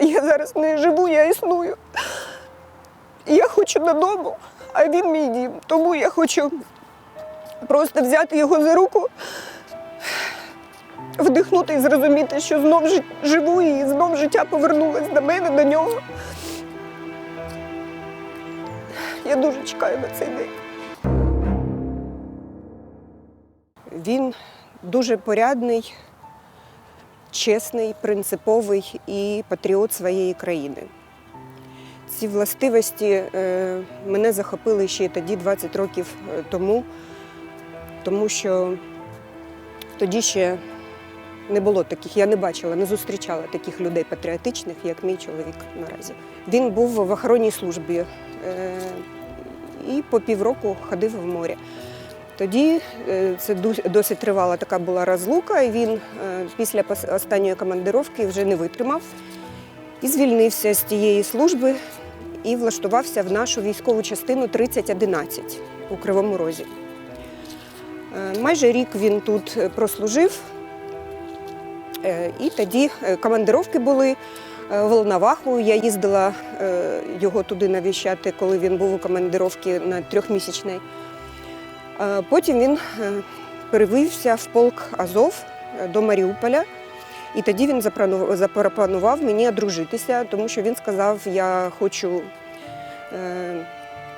Я зараз не живу, я існую. Я хочу додому, а він мій дім. Тому я хочу просто взяти його за руку, вдихнути і зрозуміти, що знов живу і знов життя повернулось до мене, до нього. Я дуже чекаю на цей день. Він дуже порядний, чесний, принциповий і патріот своєї країни. Ці властивості е, мене захопили ще тоді, 20 років е, тому, тому що тоді ще не було таких, я не бачила, не зустрічала таких людей патріотичних, як мій чоловік наразі. Він був в охоронній службі е, і по півроку ходив в море. Тоді е, це досить тривала така була розлука, і він е, після останньої командировки вже не витримав і звільнився з тієї служби і влаштувався в нашу військову частину 3011 у Кривому Розі. Майже рік він тут прослужив, і тоді е, командировки були е, в Волноваху. Я їздила е, його туди навіщати, коли він був у командировці на трьохмісячний. Е, Потім він е, перевівся в полк Азов е, до Маріуполя. І тоді він запропонував мені одружитися, тому що він сказав, я хочу е,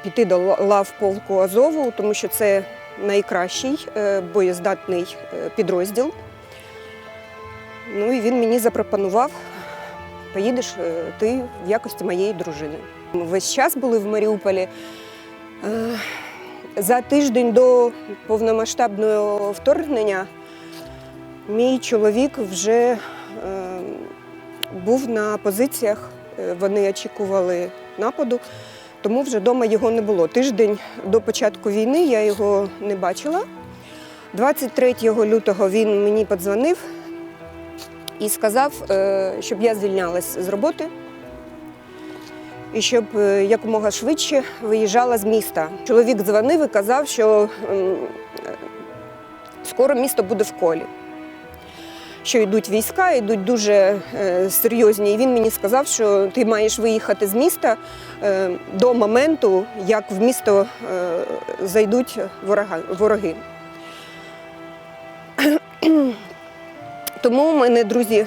піти до лав полку Азову, тому що це найкращий е, боєздатний е, підрозділ. Ну і він мені запропонував, поїдеш е, ти в якості моєї дружини. Ми весь час були в Маріуполі. Е, За тиждень до повномасштабного вторгнення мій чоловік вже е, був на позиціях, вони очікували нападу, тому вже вдома його не було. Тиждень до початку війни я його не бачила. 23 лютого він мені подзвонив і сказав, е, щоб я звільнялась з роботи і щоб е, якомога швидше виїжджала з міста. Чоловік дзвонив і казав, що е, скоро місто буде в колі. Що йдуть війська, йдуть дуже серйозні. І він мені сказав, що ти маєш виїхати з міста до моменту, як в місто зайдуть вороги. Тому мене друзі е,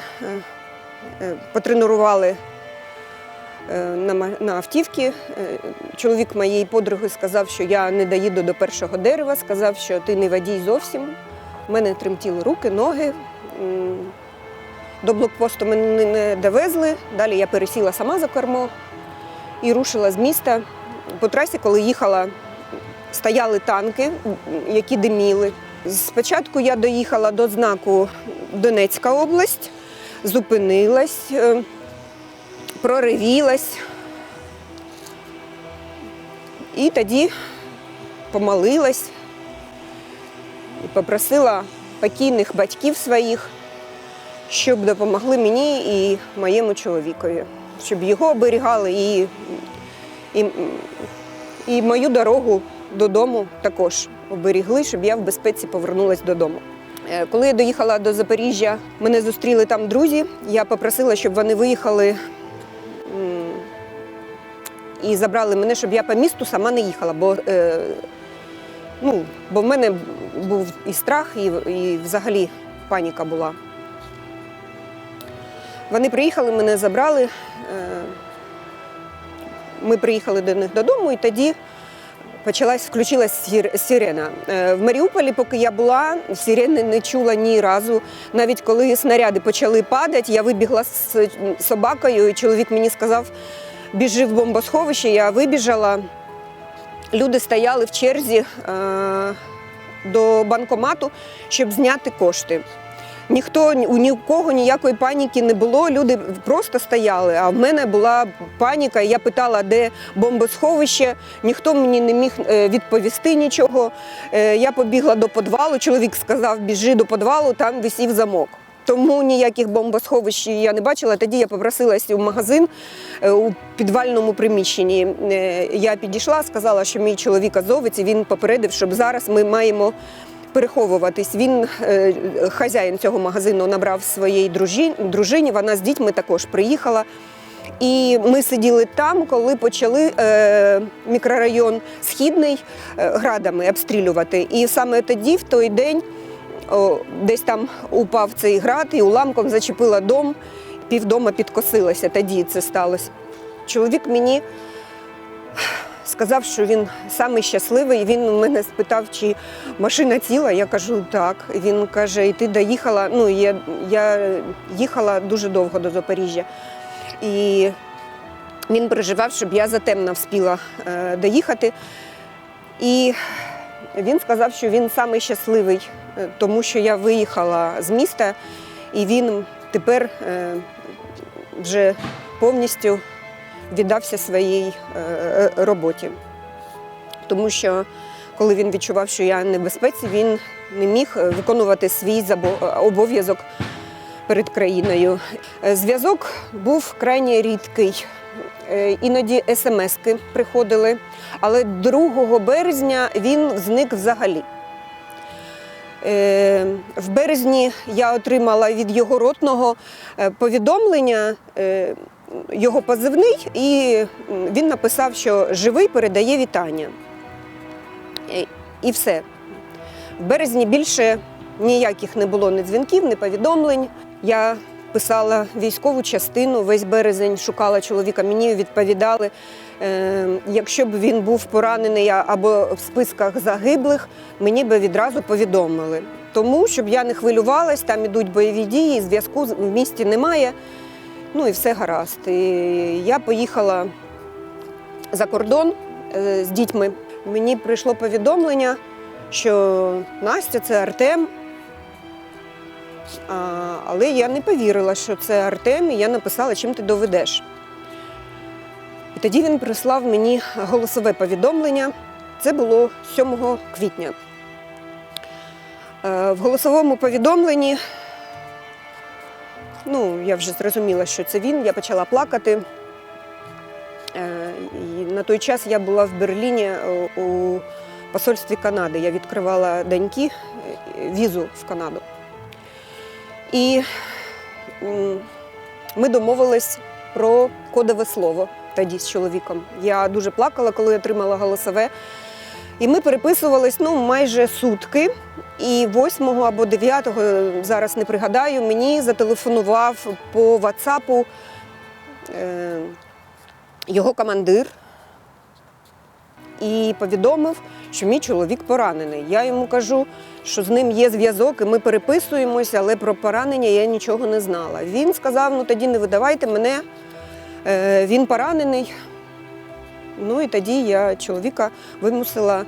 е, потренували е, на, автівки. Чоловік моєї подруги сказав, що я не доїду до першого дерева, сказав, що ти не водій зовсім. У мене тремтіли руки, ноги. До блокпосту мене не довезли. Далі я пересіла сама за кермо і рушила з міста. По трасі, коли їхала, стояли танки, які диміли. Спочатку я доїхала до знаку Донецька область, зупинилась, е, проривілась. І тоді помолилась і попросила покійних батьків своїх, щоб допомогли мені і моєму чоловікові, щоб його оберігали і, і, і мою дорогу додому також оберігли, щоб я в безпеці повернулася додому. Е, Коли я доїхала до Запоріжжя, мене зустріли там друзі. Я попросила, щоб вони виїхали і забрали мене, щоб я по місту сама не їхала, бо, е, ну, бо в мене був і страх, і, і взагалі паніка була. Вони приїхали, мене забрали. Е, Ми приїхали до них додому, і тоді почалась, включилась сирена. Е, В Маріуполі, поки я була, сирени не чула ні разу. Навіть коли снаряди почали падати, я вибігла з собакою, і чоловік мені сказав, біжи в бомбосховище, я вибіжала. Люди стояли в черзі е, до банкомату, щоб зняти кошти. Ніхто ні- у нікого ніякої паніки не було. Люди просто стояли. А в мене була паніка. Я питала, де бомбосховище. Ніхто мені не міг е, відповісти нічого. Е, Я побігла до підвалу. Чоловік сказав, біжи до підвалу, там висів замок. Тому ніяких бомбосховищ я не бачила. Тоді я попросилася в магазин е, у підвальному приміщенні. Я підійшла, сказала, що мій чоловік азовець, і він попередив, щоб зараз ми маємо переховуватись. Він, е, хазяїн цього магазину, набрав своїй дружині, вона з дітьми також приїхала. І ми сиділи там, коли почали е, мікрорайон Східний е, градами обстрілювати. І саме тоді, в той день, о, десь там упав цей град і уламком зачепила дом, півдома підкосилося. Тоді це сталося. Чоловік мені сказав, що він самий щасливий. Він мене спитав, чи машина ціла. Я кажу, так. Він каже, і ти доїхала. Ну, я, я їхала дуже довго до Запоріжжя. І він переживав, щоб я затемно вспіла е, доїхати. І він сказав, що він самий щасливий, е, тому що я виїхала з міста, і він тепер е, вже повністю віддався своїй е, роботі. Тому що коли він відчував, що я в безпеці, він не міг е, виконувати свій обов'язок перед країною. Е, Зв'язок був крайні рідкий. Е, Іноді смски приходили, але 2 березня він зник взагалі. Е, В березні я отримала від його ротного е, повідомлення, е, його позивний, і він написав, що живий передає вітання. І все. В березні більше ніяких не було ні дзвінків, ні повідомлень. Я писала військову частину, весь березень шукала чоловіка. Мені відповідали, е, якщо б він був поранений або в списках загиблих, мені би відразу повідомили. Тому, щоб я не хвилювалась, там ідуть бойові дії, зв'язку в місті немає. Ну і все гаразд. І я поїхала за кордон е, з дітьми. Мені прийшло повідомлення, що Настя це Артем. А, але я не повірила, що це Артем, і я написала, чим ти доведеш. І тоді він прислав мені голосове повідомлення. Це було 7 квітня. Е, В голосовому повідомленні, ну, я вже зрозуміла, що це він, я почала плакати. Е, І на той час я була в Берліні е, у посольстві Канади. Я відкривала доньки е, візу в Канаду. І ми домовились про кодове слово тоді з чоловіком. Я дуже плакала, коли отримала голосове. І ми переписувались ну, майже сутки. І 8 або 9, зараз не пригадаю, мені зателефонував по WhatsApp е, його командир і повідомив, що мій чоловік поранений. Я йому кажу, що з ним є зв'язок, і ми переписуємося, але про поранення я нічого не знала. Він сказав: ну тоді не видавайте мене, е, він поранений. Ну і тоді я чоловіка вимусила,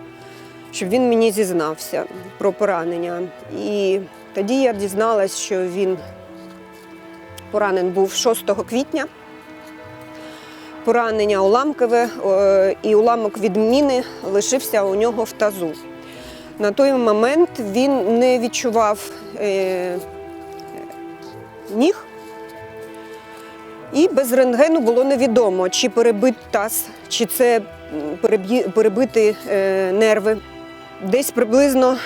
щоб він мені зізнався про поранення. І тоді я дізналась, що він поранений був 6 квітня. Поранення уламкове і уламок від міни лишився у нього в тазу. На той момент він не відчував е, ніг, і без рентгену було невідомо, чи перебит таз, чи це перебиті е, нерви. Десь приблизно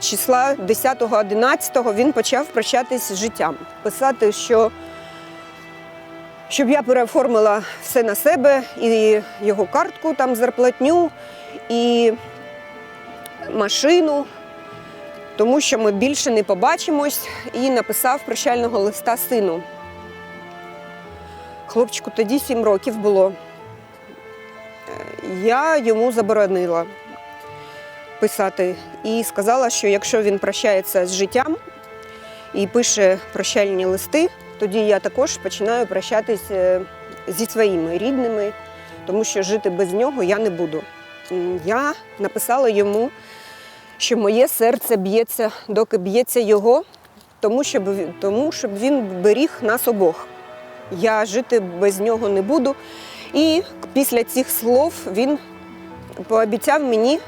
числа 10-11 він почав прощатись з життям. Писати, що щоб я переоформила все на себе, і його картку, там зарплатню, і машину, тому що ми більше не побачимось, і написав прощального листа сину. Хлопчику тоді 7 років було. Е, Я йому заборонила писати і сказала, що якщо він прощається з життям і пише прощальні листи, тоді я також починаю прощатись е, зі своїми рідними, тому що жити без нього я не буду. Я написала йому, що моє серце б'ється, доки б'ється його, тому щоб, тому щоб він беріг нас обох. Я жити без нього не буду. І після цих слов він пообіцяв мені,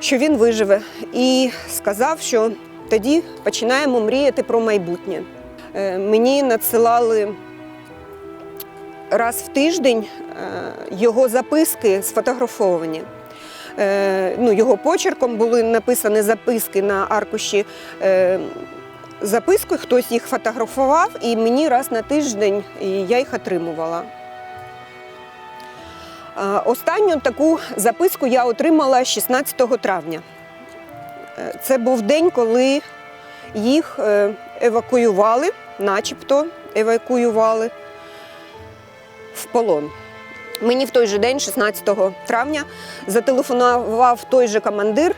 що він виживе, і сказав, що тоді починаємо мріяти про майбутнє. Е, Мені надсилали раз в тиждень е, його записки сфотографовані. Е, Ну, його почерком були написані записки на аркуші записки, хтось їх фотографував, і мені раз на тиждень я їх отримувала. Останню таку записку я отримала 16 травня. Е, Це був день, коли їх е, евакуювали, начебто евакуювали в полон. Мені в той же день, 16 травня, зателефонував той же командир,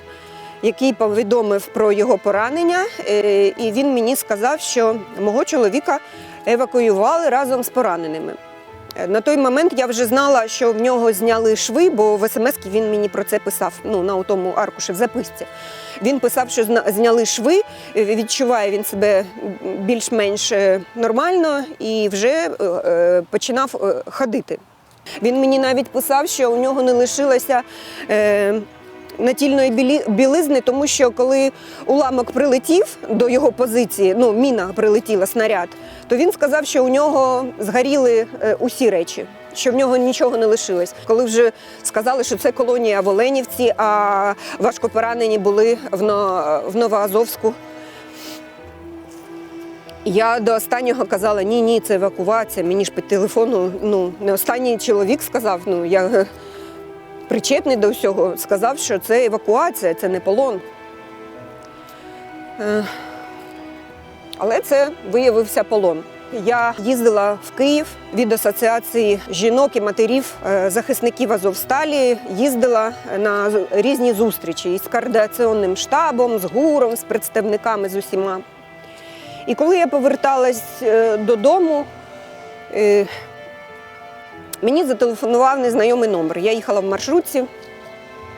який повідомив про його поранення, е, і він мені сказав, що мого чоловіка евакуювали разом з пораненими. Е, На той момент я вже знала, що в нього зняли шви, бо в смс він мені про це писав ну, на тому аркуші в записці. Він писав, що зняли шви, е, відчуває він себе більш-менш нормально і вже починав ходити. Він мені навіть писав, що у нього не лишилося натільної білизни, тому що коли уламок прилетів до його позиції, ну, міна прилетіла, снаряд, то він сказав, що у нього згоріли е, усі речі, що в нього нічого не лишилось. Коли вже сказали, що це колонія в Оленівці, а важкопоранені були в, Новоазовську. Я до останнього казала, ні, ні, це евакуація. Мені ж по телефону, ну, не останній чоловік сказав, ну я причетний до всього, сказав, що це евакуація, це не полон. Е, Але це виявився полон. Я їздила в Київ від асоціації жінок і матерів е, захисників Азовсталі. Їздила на різні зустрічі із координаційним штабом, з гуром, з представниками з усіма. І коли я поверталась е, додому, мені зателефонував незнайомий номер. Я їхала в маршрутці.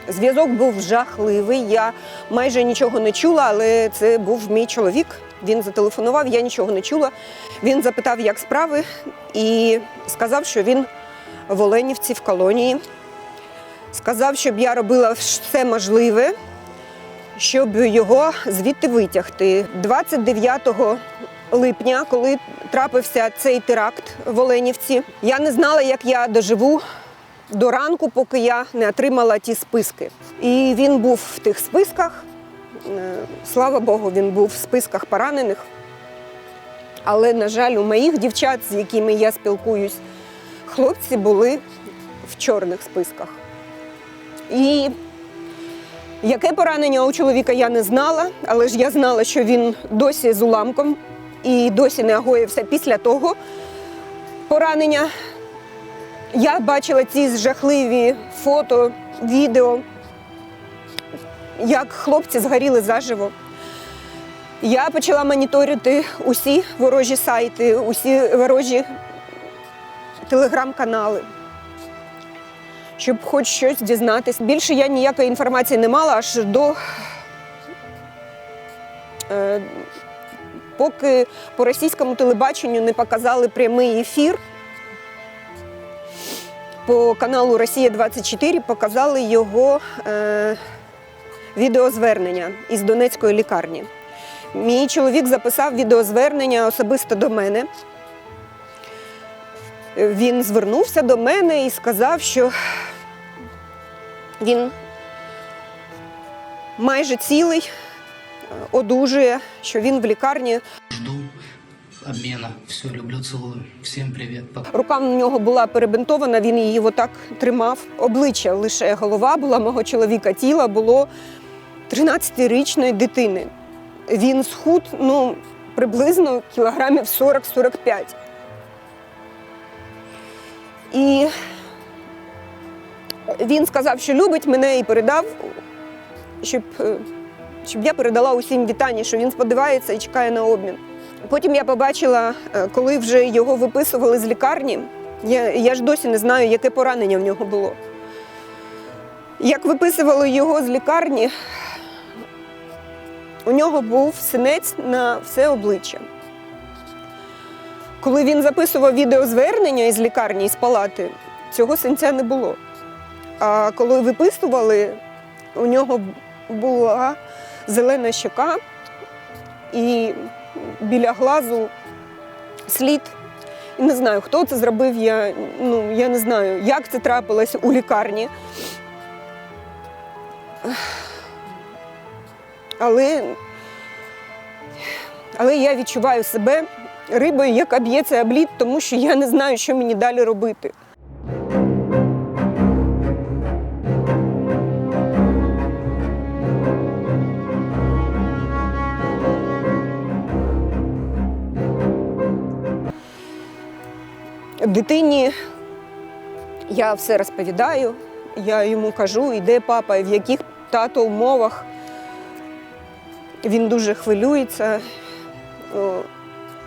Зв'язок був жахливий. Я майже нічого не чула, але це був мій чоловік. Він зателефонував, я нічого не чула. Він запитав, як справи, і сказав, що він в Оленівці в колонії. Сказав, щоб я робила все можливе, щоб його звідти витягти. 29 липня, коли трапився цей теракт в Оленівці, я не знала, як я доживу до ранку, поки я не отримала ті списки. І він був в тих списках. Е, Слава Богу, він був в списках поранених. Але, на жаль, у моїх дівчат, з якими я спілкуюсь, хлопці були в чорних списках. І Яке поранення у чоловіка я не знала, але ж я знала, що він досі з уламком і досі не агоївся після того поранення. Я бачила ці жахливі фото, відео, як хлопці згоріли заживо. Я почала моніторити усі ворожі сайти, усі ворожі телеграм-канали щоб хоч щось дізнатись. Більше я ніякої інформації не мала аж до. Поки по російському телебаченню не показали прямий ефір. По каналу Росія 24 показали його е, відеозвернення із Донецької лікарні. Мій чоловік записав відеозвернення особисто до мене. Він звернувся до мене і сказав, що він майже цілий, одужує, що він в лікарні. Жду обмена. Все, люблю, целую. Всем привет. Пока. Рука в нього була перебинтована, він її отак тримав. Обличчя лише голова була мого чоловіка, тіло було 13-річної дитини. Він схуд ну, приблизно кілограмів 40-45. І він сказав, що любить мене і передав, щоб, е, щоб я передала усім вітання, що він сподівається і чекає на обмін. Потім я побачила, е, коли вже його виписували з лікарні. Я, я ж досі не знаю, яке поранення в нього було. Як виписували його з лікарні, у нього був синець на все обличчя. Коли він записував відеозвернення із лікарні, із палати, цього синця не було. А коли виписували, у нього була зелена щока, і біля глазу слід. І не знаю, хто це зробив. Я, ну, я не знаю, як це трапилось у лікарні. Але, але я відчуваю себе рибою, яка б'ється об лід, тому що я не знаю, що мені далі робити. Дитині я все розповідаю, я йому кажу, і де папа, і в яких тато умовах. Він дуже хвилюється.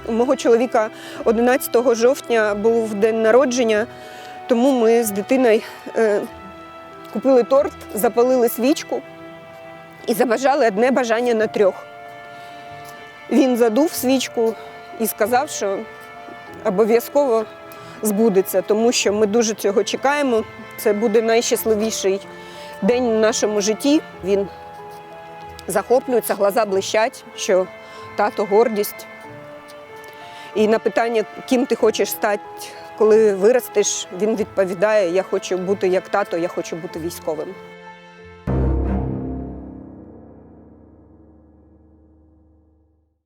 У мого чоловіка 11 жовтня був день народження, тому ми з дитиною е, купили торт, запалили свічку і забажали одне бажання на трьох. Він задув свічку і сказав, що обов'язково збудеться, тому що ми дуже цього чекаємо. Це буде найщасливіший день в нашому житті. Він захоплюється, глаза блищать, що тато гордість. І на питання, ким ти хочеш стати, коли виростеш, він відповідає: Я хочу бути як тато, я хочу бути військовим.